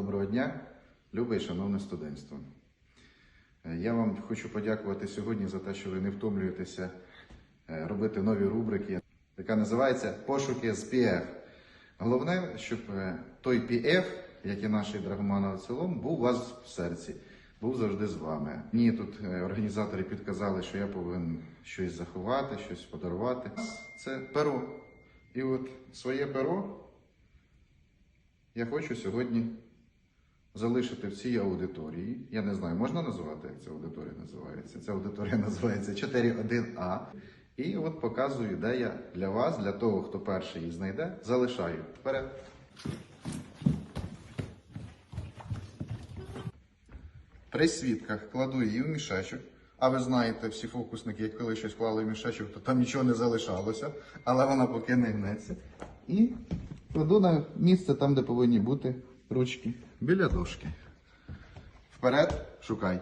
Доброго дня, любе і шановне студентство. Е, Я вам хочу подякувати сьогодні за те, що ви не втомлюєтеся е, робити нові рубрики, яка називається Пошуки з PF. Головне, щоб е, той PF, як і наш Драгоманов в цілому, був у вас в серці, був завжди з вами. Мені тут організатори підказали, що я повинен щось заховати, щось подарувати. Це перо. І от своє перо я хочу сьогодні залишити в цій аудиторії. Я не знаю, можна називати, як ця аудиторія називається. Ця аудиторія називається 4.1А. І от показую, де я для вас, для того, хто перший її знайде, залишаю. Вперед. При свідках кладу її в мішечок. А ви знаєте, всі фокусники, як коли щось клали в мішечок, то там нічого не залишалося, але вона поки не гнеться. І кладу на місце там, де повинні бути ручки, біля дошки. Вперед, шукай.